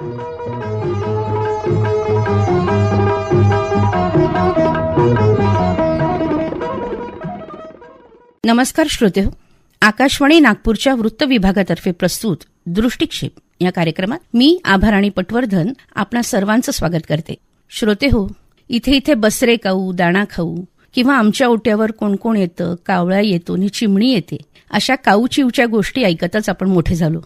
नमस्कार श्रोते हो. आकाशवाणी नागपूरच्या वृत्त विभागातर्फे प्रस्तुत दृष्टिक्षेप. या कार्यक्रमात मी आभाराणी पटवर्धन आपणा सर्वांचं स्वागत करते. श्रोते हो इथे इथे बसरे खाऊ दाणा खाऊ किंवा आमच्या ओट्यावर कोण कोण येतं कावळा येतो नि चिमणी येते अशा काऊचिवच्या गोष्टी ऐकतच आपण मोठे झालो.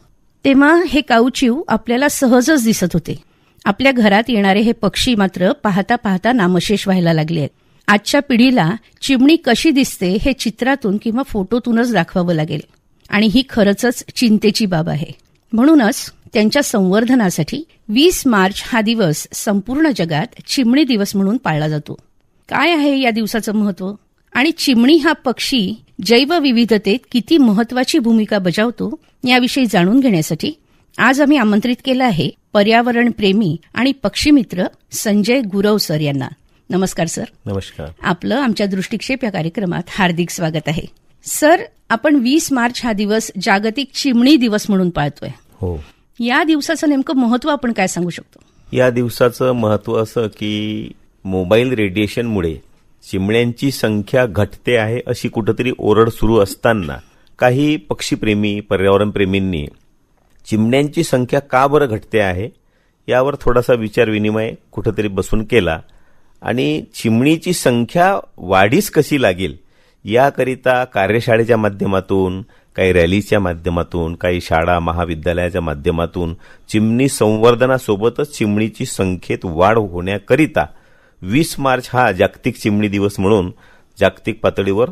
तेव्हा हे काऊचिव आपल्याला सहजच दिसत होते. आपल्या घरात येणारे हे पक्षी मात्र पाहता पाहता नामशेष व्हायला लागले आहेत. आजच्या पिढीला चिमणी कशी दिसते हे चित्रातून किंवा फोटोतूनच दाखवावं लागेल. आणि ही खरंच चिंतेची बाब आहे. म्हणूनच त्यांच्या संवर्धनासाठी वीस मार्च हा दिवस संपूर्ण जगात चिमणी दिवस म्हणून पाळला जातो. काय आहे या दिवसाचं महत्त्व आणि चिमणी हा पक्षी जैवविविधतेत किती महत्वाची भूमिका बजावतो याविषयी जाणून घेण्यासाठी आज आम्ही आमंत्रित केलं आहे पर्यावरण प्रेमी आणि पक्षीमित्र संजय गुरव सर यांना. नमस्कार सर. नमस्कार. आपलं आमच्या दृष्टिक्षेप या कार्यक्रमात हार्दिक स्वागत आहे. सर आपण वीस मार्च हा दिवस जागतिक चिमणी दिवस म्हणून पाळतोय. हो. या दिवसाचं नेमकं महत्त्व आपण काय सांगू शकतो? या दिवसाचं महत्त्व असं की मोबाईल रेडिएशनमुळे चिमण्यांची संख्या घटते आहे अशी कुठंतरी ओरड सुरू असताना काही पक्षीप्रेमी पर्यावरणप्रेमींनी चिमण्यांची संख्या का बरं घटते आहे यावर थोडासा विचार विनिमय कुठंतरी बसून केला आणि चिमणीची संख्या वाढीस कशी लागेल याकरिता कार्यशाळेच्या माध्यमातून काही रॅलीच्या माध्यमातून काही शाळा महाविद्यालयाच्या माध्यमातून चिमणी संवर्धनासोबतच चिमणीची संख्येत वाढ होण्याकरिता वीस मार्च हा जागतिक चिमणी दिवस म्हणून जागतिक पातळीवर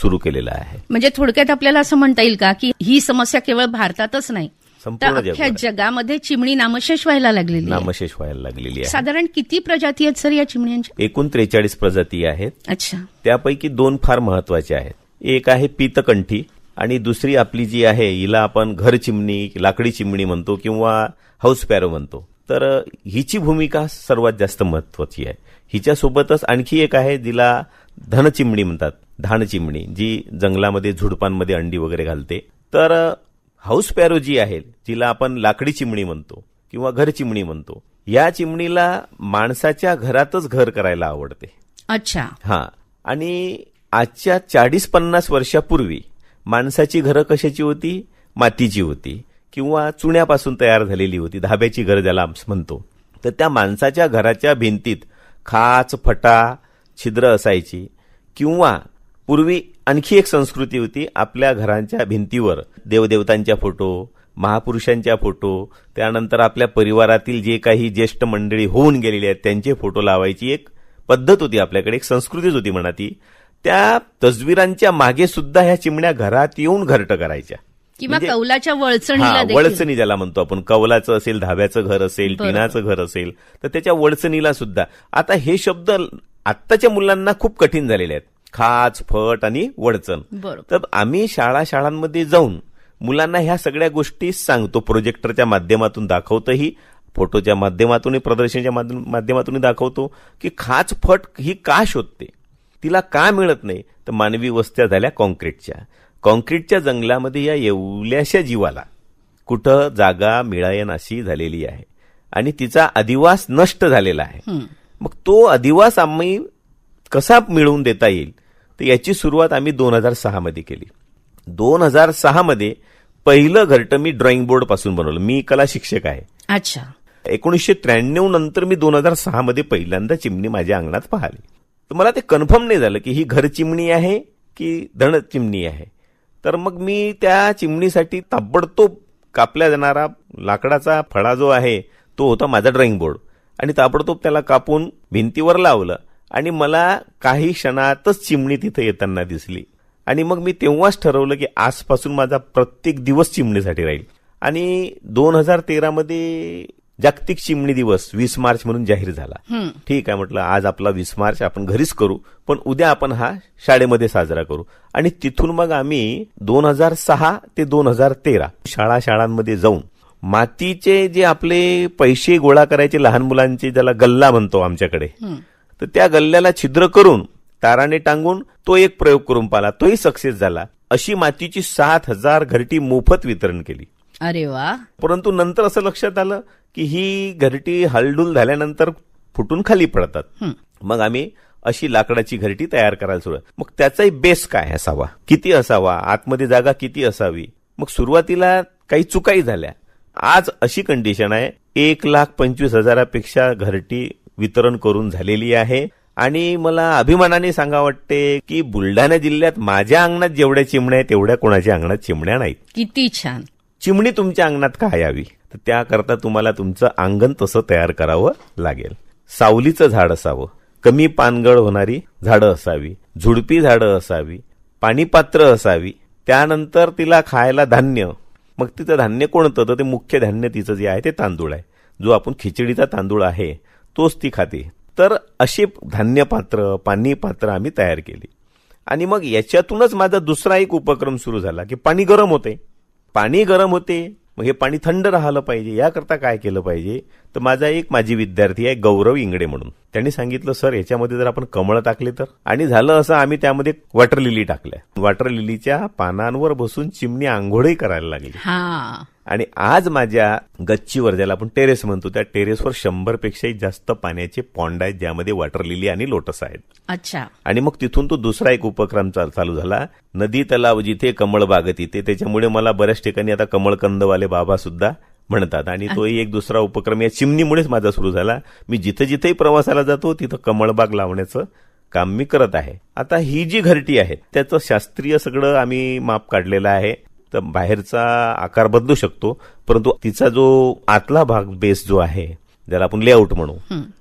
सुरू केलेला आहे. म्हणजे थोडक्यात आपल्याला असं म्हणता येईल का की ही समस्या केवळ भारतातच नाही तर अख्ख्या जगामध्ये चिमणी नामशेष व्हायला लागलेली. नामशेष व्हायला लागलेली आहे. साधारण किती प्रजाती आहेत सर या चिमण्यांच्या? एकूण त्रेचाळीस प्रजाती आहेत. अच्छा. त्यापैकी दोन फार महत्त्वाचे आहेत. एक आहे पीतकंठी आणि दुसरी आपली जी आहे हिला आपण घर चिमणी लाकडी चिमणी म्हणतो किंवा हाऊस पॅरो म्हणतो. तर हिची भूमिका सर्वात जास्त महत्वाची आहे. हिच्यासोबतच आणखी एक आहे जिला धनचिमणी म्हणतात धान चिमणी जी जंगलामध्ये झुडपांमध्ये अंडी वगैरे घालते. तर हाऊस पॅरो जी आहे जिला आपण लाकडी चिमणी म्हणतो किंवा घर चिमणी म्हणतो या चिमणीला माणसाच्या घरातच घर करायला आवडते. अच्छा. हा. आणि आजच्या चाळीस पन्नास वर्षापूर्वी माणसाची घरं कशाची होती? मातीची होती. किंवा चुण्यापासून तयार झालेली होती धाब्याची घर ज्याला म्हणतो. तर त्या माणसाच्या घराच्या भिंतीत खाच फटा छिद्र असायची. किंवा पूर्वी आणखी एक संस्कृती होती आपल्या घरांच्या भिंतीवर देवदेवतांच्या फोटो महापुरुषांच्या फोटो त्यानंतर आपल्या परिवारातील जे काही ज्येष्ठ मंडळी होऊन गेलेली आहेत त्यांचे फोटो लावायची एक पद्धत होती आपल्याकडे एक संस्कृतीच होती म्हणा ती. त्या तजवीरांच्या मागे सुद्धा ह्या चिमण्या घरात येऊन घरटं करायच्या. किंवा म्हणजे- कौलाच्या वळचणीला देखील. वळचणी ज्याला म्हणतो आपण. कवलाचं असेल धाब्याचं घर असेल. टिनाचं घर असेल तर त्याच्या वळचणीला सुद्धा. आता हे शब्द आत्ताच्या मुलांना खूप कठीण झालेले आहेत. खाच फट आणि वडचण तर आम्ही शाळा शाळांमध्ये जाऊन मुलांना ह्या सगळ्या गोष्टी सांगतो. प्रोजेक्टरच्या माध्यमातून दाखवतोही फोटोच्या माध्यमातून प्रदर्शनाच्या माध्यम- माध्यमातून दाखवतो की खाच फट ही का शोधते? तिला का मिळत नाही? तर मानवी वस्त्या झाल्या कॉन्क्रीटच्या कॉन्क्रीटच्या जंगलामध्ये या एवढ्याशा जीवाला कुठं जागा मिळायन अशी झालेली आहे आणि तिचा अधिवास नष्ट झालेला आहे. मग तो अधिवास आम्ही कसा मिळवून देता येईल? तर याची सुरुवात आम्ही दोन हजार सहा मध्ये केली. दोन हजार सहा मध्ये पहिलं घरटं मी ड्रॉइंग बोर्डपासून बनवलं. मी कला शिक्षक आहे. अच्छा. एकोणीसशे त्र्याण्णव नंतर मी दोन हजार सहा मध्ये पहिल्यांदा चिमणी माझ्या अंगणात पाहिली. तर मला ते कन्फर्म नाही झालं की ही घर चिमणी आहे की धण चिमणी आहे. तर मग मी त्या चिमणीसाठी ताबडतोब कापल्या जाणारा लाकडाचा फळा जो आहे तो होता माझा ड्रॉइंग बोर्ड आणि ताबडतोब त्याला कापून भिंतीवर लावलं आणि मला काही क्षणातच चिमणी तिथे येताना दिसली. आणि मग मी तेव्हाच ठरवलं की आजपासून माझा प्रत्येक दिवस चिमणीसाठी राहील. आणि दोन हजार तेरामध्ये जागतिक चिमणी दिवस वीस मार्च म्हणून जाहीर झाला. ठीक आहे म्हटलं आज आपला वीस मार्च आपण घरीच करू पण उद्या आपण हा शाळेमध्ये साजरा करू आणि तिथून मग आम्ही दोन हजार सहा ते दोन हजार तेरा शाळा शाळांमध्ये जाऊन मातीचे जे आपले पैसे गोळा करायचे लहान मुलांचे ज्याला गल्ला म्हणतो आमच्याकडे. तर त्या गल्ल्याला छिद्र करून ताराने टांगून तो एक प्रयोग करून पाहिला तोही सक्सेस झाला अशी मातीची सात हजार घरटी मोफत वितरण केली अरे वा. परंतु नंतर असं लक्षात आलं की ही घरटी हलडूल झाल्यानंतर फुटून खाली पडतात. मग आम्ही अशी लाकडाची घरटी तयार करायला सुरुवात. मग त्याचाही बेस काय असावा? किती असावा? आतमध्ये जागा किती असावी? मग सुरुवातीला काही चुकाही झाल्या. आज अशी कंडिशन आहे एक लाख पंचवीस हजारापेक्षा घरटी वितरण करून झालेली आहे. आणि मला अभिमानाने सांगा वाटते की बुलढाणा जिल्ह्यात माझ्या अंगणात जेवढ्या चिमण्या आहेत तेवढ्या कोणाच्या अंगणात चिमण्या नाहीत. किती छान. चिमणी तुमच्या अंगणात का यावी? तर त्याकरता तुम्हाला तुमचं अंगण तसं तयार करावं लागेल. सावलीचं झाड असावं. कमी पानगळ होणारी झाडं असावी. झुडपी झाडं असावी. पाणीपात्र असावी. त्यानंतर तिला खायला धान्य. मग तिचं धान्य कोणतं तर ते मुख्य धान्य तिचं जे आहे ते तांदूळ आहे. जो आपण खिचडीचा तांदूळ आहे तोच ती खाते. तर अशी धान्य पात्र पाणी पात्र आम्ही तयार केली. आणि मग याच्यातूनच माझा दुसरा एक उपक्रम सुरू झाला की पाणी गरम होते. पाणी गरम होते मग हे पाणी थंड राहिलं पाहिजे याकरता काय केलं पाहिजे? तर माझा एक माझी विद्यार्थी आहे गौरव इंगडे म्हणून. त्यांनी सांगितलं सर याच्यामध्ये जर आपण कमळ टाकले तर? आणि झालं असं आम्ही त्यामध्ये वॉटर लिली टाकल्या. वॉटर लिलीच्या पानांवर बसून चिमणी आंघोळही करायला लागली. हा. आणि आज माझ्या गच्चीवर ज्याला आपण टेरेस म्हणतो त्या टेरेसवर शंभर पेक्षाही जास्त पाण्याचे पॉन्ड आहेत ज्यामध्ये वॉटर लिली आणि लोटस आहेत. अच्छा. आणि मग तिथून तो दुसरा एक उपक्रम चाल- झाला. नदी तलाव जिथे कमळ बागत तिथे त्याच्यामुळे मला बऱ्याच ठिकाणी आता कमळकंदवाले बाबा सुद्धा म्हणतात. आणि तोही एक दुसरा उपक्रम या चिमणीमुळेच माझा सुरू झाला. मी जिथे जिथेही प्रवासाला जातो तिथं कमळबाग लावण्याचं काम मी करत आहे. आता ही जी घरटी आहे त्याचं शास्त्रीय सगळं आम्ही माप काढलेलं आहे. तर बाहेरचा आकार बदलू शकतो परंतु तिचा जो आतला भाग बेस जो आहे ज्याला आपण लेआउट म्हणू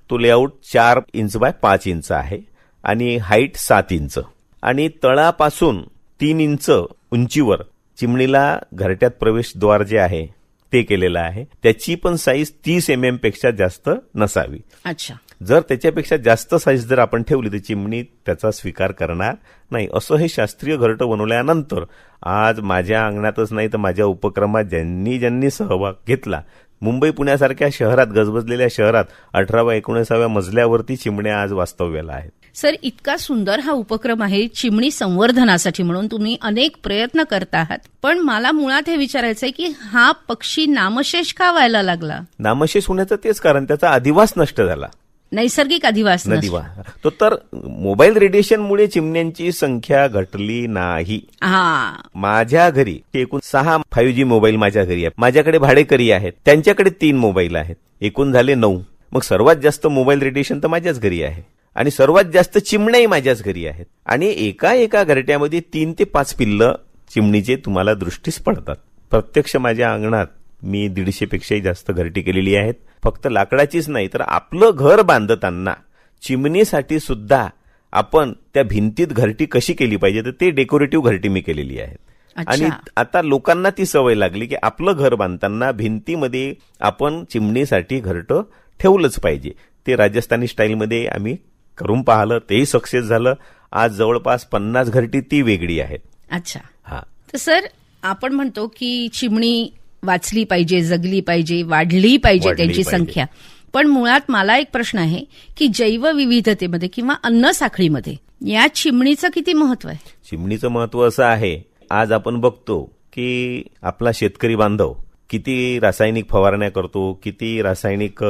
तो लेआउट चार इंच बाय पाच इंच आहे आणि हाईट सात इंच आणि तळापासून तीन इंच उंचीवर चिमणीला घरट्यात प्रवेशद्वार जे आहे ते केलेलं आहे. त्याची पण साईज तीस एम एमपेक्षा जास्त नसावी. अच्छा. जर त्याच्यापेक्षा जास्त साईज जर आपण ठेवली तर चिमणी त्याचा स्वीकार करणार नाही. असं हे शास्त्रीय घरटं बनवल्यानंतर आज माझ्या अंगणातच नाही तर माझ्या उपक्रमात ज्यांनी ज्यांनी सहभाग घेतला मुंबई पुण्यासारख्या शहरात गजबजलेल्या शहरात अठराव्या एकोणीसाव्या मजल्यावरती चिमण्या आज वास्तव्याला आहेत. सर इतका सुंदर हा उपक्रम आहे चिमणी संवर्धनासाठी म्हणून. तुम्ही अनेक प्रयत्न करत आहात. पण मला मुळात हे विचारायचं आहे की हा पक्षी नामशेष का व्हायला लागला? नामशेष होण्याचं तेच कारण त्याचा अधिवास नष्ट झाला. नैसर्गिक अधिवास. नदीवा तो तर मोबाईल रेडिएशनमुळे चिमण्यांची संख्या घटली नाही. हा. माझ्या घरी एकूण सहा फाईव्ह जी मोबाईल माझ्या घरी आहे माझ्याकडे भाडेकरी आहेत. त्यांच्याकडे तीन मोबाईल आहेत. एकूण झाले नऊ. मग सर्वात जास्त मोबाईल रेडिएशन तर माझ्याच घरी आहे. आणि सर्वात जास्त चिमण्याही माझ्याच घरी आहेत. आणि एका एका घरट्यामध्ये तीन ते पाच पिल्ल चिमणीचे तुम्हाला दृष्टीस पडतात. प्रत्यक्ष माझ्या अंगणात मी दीडशे पेक्षाही जास्त घरटी केलेली आहेत. फक्त लाकडाचीच नाही तर आपलं घर बांधताना चिमणीसाठी सुद्धा आपण त्या भिंतीत घरटी कशी केली पाहिजे तर ते डेकोरेटिव्ह घरटी मी केलेली आहे अच्छा. आणि आता लोकांना ती सवय लागली की आपलं घर बांधताना भिंतीमध्ये आपण चिमणीसाठी घरटं ठेवलंच पाहिजे. ते राजस्थानी स्टाईलमध्ये आम्ही करून पाहिलं तेही सक्सेस झालं. आज जवळपास पन्नास घरटी ती वेगळी आहेत. अच्छा. हा. तर सर आपण म्हणतो की चिमणी वाचली पाहिजे जगली पाहिजे वाढली पाहिजे त्यांची. संख्या. पण मुळात मला एक प्रश्न आहे की जैवविविधतेमध्ये किंवा अन्न साखळीमध्ये या चिमणीचं किती महत्त्व आहे? चिमणीचं महत्त्व असं आहे आज आपण बघतो की आपला शेतकरी बांधव किती रासायनिक फवारण्या करतो किती रासायनिक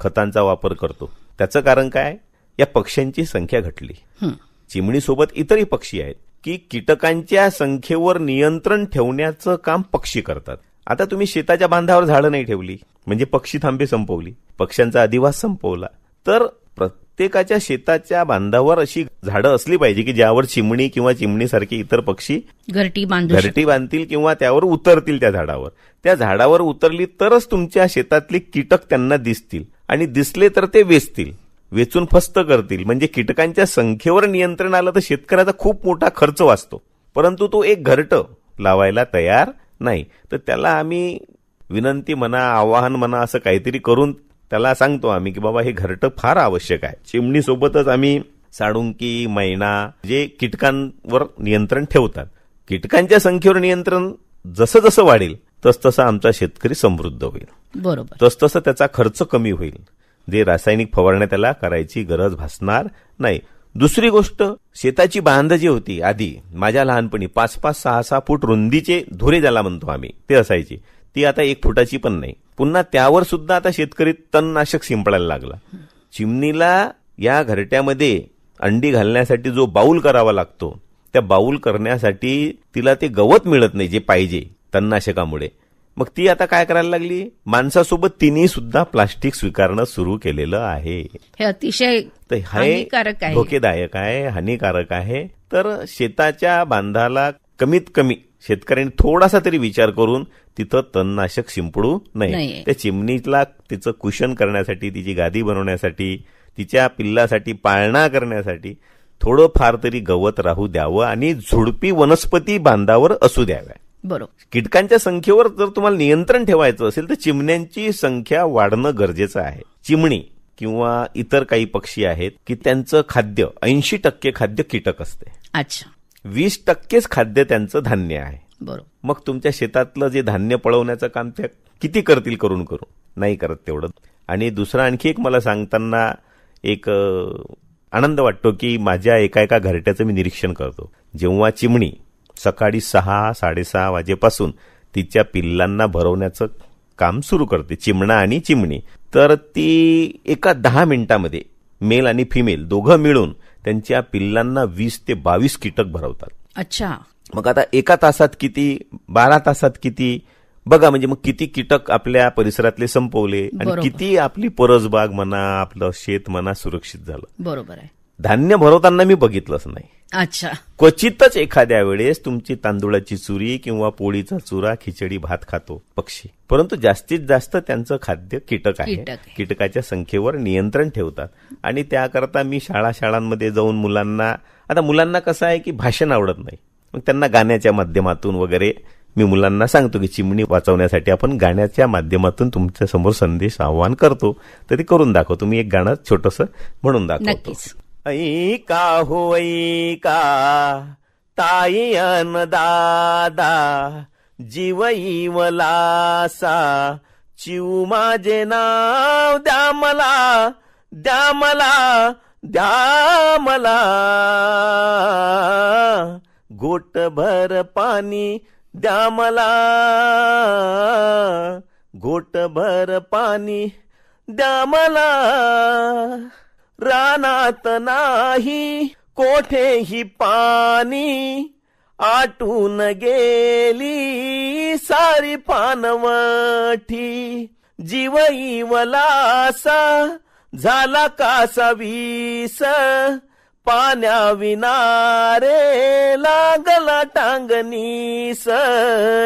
खतांचा वापर करतो. त्याचं कारण काय? या पक्ष्यांची संख्या घटली. चिमणीसोबत इतरही पक्षी आहेत की कीटकांच्या संख्येवर नियंत्रण ठेवण्याचं काम पक्षी करतात. आता तुम्ही शेताच्या बांधावर झाडं नाही ठेवली म्हणजे पक्षी थांबे संपवली पक्ष्यांचा अधिवास संपवला तर प्रत्येकाच्या शेताच्या बांधावर अशी झाडं असली पाहिजे की ज्यावर चिमणी किंवा चिमणीसारखे इतर पक्षी घरटी. घरटी बांधतील किंवा त्यावर उतरतील त्या झाडावर. त्या झाडावर उतरली तरच तुमच्या शेतातले कीटक त्यांना दिसतील आणि दिसले तर ते वेचतील वेचून फस्त करतील. म्हणजे कीटकांच्या संख्येवर नियंत्रण आलं तर शेतकऱ्याचा खूप मोठा खर्च वाचतो. परंतु तो एक घरट लावायला तयार नाही. तर त्याला आम्ही विनंती म्हणा आवाहन म्हणा असं काहीतरी करून त्याला सांगतो आम्ही की बाबा हे घरटं फार आवश्यक आहे. चिमणीसोबतच आम्ही साळुंकी मैना जे कीटकांवर नियंत्रण ठेवतात. कीटकांच्या संख्येवर नियंत्रण जसं जसं वाढेल तसतसं आमचा शेतकरी समृद्ध होईल. बरोबर. तसतसं त्याचा खर्च कमी होईल. जे रासायनिक फवारण्या त्याला करायची गरज भासणार नाही. दुसरी गोष्ट शेताची बांध जी होती आधी माझ्या लहानपणी पाच पाच सहा सहा फूट रुंदीचे धुरे ज्याला म्हणतो आम्ही ते असायचे. ती आता एक फुटाची पण नाही. पुन्हा त्यावर सुद्धा आता शेतकरी तणनाशक शिंपडायला लागला. चिमणीला या घरट्यामध्ये अंडी घालण्यासाठी जो बाऊल करावा लागतो त्या बाऊल करण्यासाठी तिला ते गवत मिळत नाही जे पाहिजे तणनाशकामुळे. मग ती आता काय करायला लागली? माणसासोबत तिने सुद्धा प्लास्टिक स्वीकारणं सुरू केलेलं आहे. हे अतिशय हे हानिकारक आहे. धोकेदायक आहे हानिकारक आहे. तर शेताच्या बांधाला कमीत कमी शेतकऱ्यांनी थोडासा तरी विचार करून तिथं तणनाशक शिंपडू नये. त्या चिमणीला तिचं कुशन करण्यासाठी तिची गादी बनवण्यासाठी तिच्या पिल्लासाठी पाळणा करण्यासाठी थोडं फार तरी गवत राहू द्यावं आणि झुडपी वनस्पती बांधावर असू द्याव्या. बरोबर. कीटकांच्या संख्येवर जर तुम्हाला नियंत्रण ठेवायचं असेल तर चिमण्यांची संख्या वाढणं गरजेचं आहे. चिमणी किंवा इतर काही पक्षी आहेत की त्यांचं खाद्य ऐंशी टक्के खाद्य कीटक असते. अच्छा. वीस टक्केच खाद्य त्यांचं धान्य आहे. बरोबर. मग तुमच्या शेतातलं जे धान्य पळवण्याचं काम ते किती करतील करून करून? नाही करत तेवढं. आणि दुसरं आणखी एक मला सांगताना एक आनंद वाटतो की माझ्या एका एका घरट्याचं मी निरीक्षण करतो. जेव्हा चिमणी सकाळी सहा साडेसहा वाजेपासून तिच्या पिल्लांना भरवण्याचं काम सुरू करते चिमणा आणि चिमणी. तर ती एका दहा मिनिटामध्ये मेल आणि फिमेल दोघं मिळून त्यांच्या पिल्लांना वीस ते बावीस कीटक भरवतात. अच्छा. मग आता एका तासात किती बारा तासात किती बघा म्हणजे मग किती कीटक आपल्या परिसरातले संपवले आणि. किती आपली परसबाग म्हणा आपलं शेत म्हणा सुरक्षित झालं. बरोबर आहे. धान्य भरवताना मी बघितलंच नाही. अच्छा. क्वचितच एखाद्या वेळेस तुमची तांदुळाची चुरी किंवा पोळीचा चुरा खिचडी भात खातो पक्षी. परंतु जास्तीत जास्त त्यांचं खाद्य कीटक आहे. कीटक आहे. कीटकाच्या संख्येवर नियंत्रण ठेवतात. आणि त्याकरता मी शाळा शाळांमध्ये जाऊन मुलांना आता मुलांना कसं आहे की भाषण आवडत नाही. मग त्यांना गाण्याच्या माध्यमातून वगैरे मी मुलांना सांगतो की चिमणी वाचवण्यासाठी आपण गाण्याच्या माध्यमातून तुमच्यासमोर संदेश आव्हान करतो. तर ते करून दाखवतो. मी एक गाणं छोटस म्हणून दाखवतो. ऐका हो ऐका. ताई अन दादा जीवई वलासा चिव माझे नाव द्या मला द्या मला द्या मला गोट भर पाणी द्या मला गोट भर पाणी द्या मला रानात नाही कोठेही पाणी आटून गेली. सारी पानवठी जीवई वलासा झाला कासा वीस. पाण्या विनारे लागला टांगनीस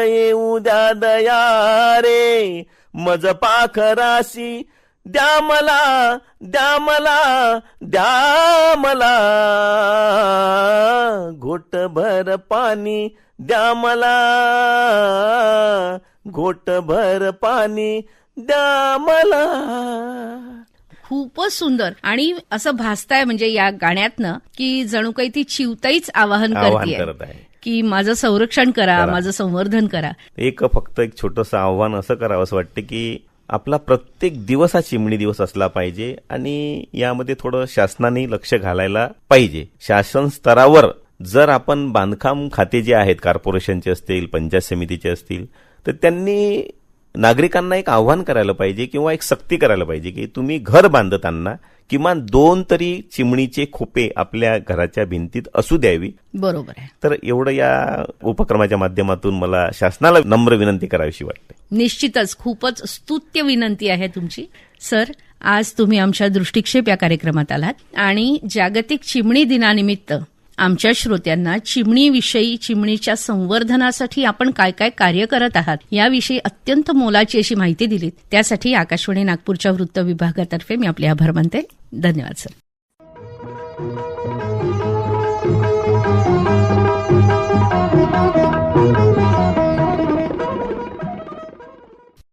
येऊ द्या दया रे मज पाखराशी द्या मला द्या मला द्या मला घोट भर पाणी द्या मला घोट भर पाणी द्या मला खूपच सुंदर. आणि असं भासताय म्हणजे या गाण्यातनं की जणू काही ती चिवताईच आवाहन करते करत आहे. की माझं संरक्षण करा करा. माझं संवर्धन करा. एक फक्त एक छोटस आव्हान असं करावं असं वाटतं की आपला प्रत्येक दिवस हा चिमणी दिवस असला पाहिजे आणि यामध्ये थोडं शासनाने लक्ष घालायला पाहिजे. शासन स्तरावर जर आपण बांधकाम खाते जे आहेत कॉर्पोरेशनचे असतील पंचायत समितीचे असतील तर त्यांनी नागरिकांना एक आव्हान करायला पाहिजे किंवा एक सक्ती करायला पाहिजे की तुम्ही घर बांधताना किमान दोन तरी चिमणीचे खोपे आपल्या घराच्या भिंतीत असू द्यावी. बरोबर आहे. तर एवढं या उपक्रमाच्या माध्यमातून मला शासनाला नम्र विनंती करावीशी वाटते. निश्चितच खूपच स्तुत्य विनंती आहे तुमची. सर आज तुम्ही आमच्या दृष्टिक्षेप या कार्यक्रमात आलात आणि जागतिक चिमणी दिनानिमित्त आमच्या श्रोत्यांना चिमणीविषयी चिमणीच्या संवर्धनासाठी आपण काय काय कार्य करत आहात याविषयी अत्यंत मोलाची अशी माहिती दिलीत त्यासाठी आकाशवाणी नागपूरच्या वृत्त विभागातर्फे मी आपले आभार मानते धन्यवाद सर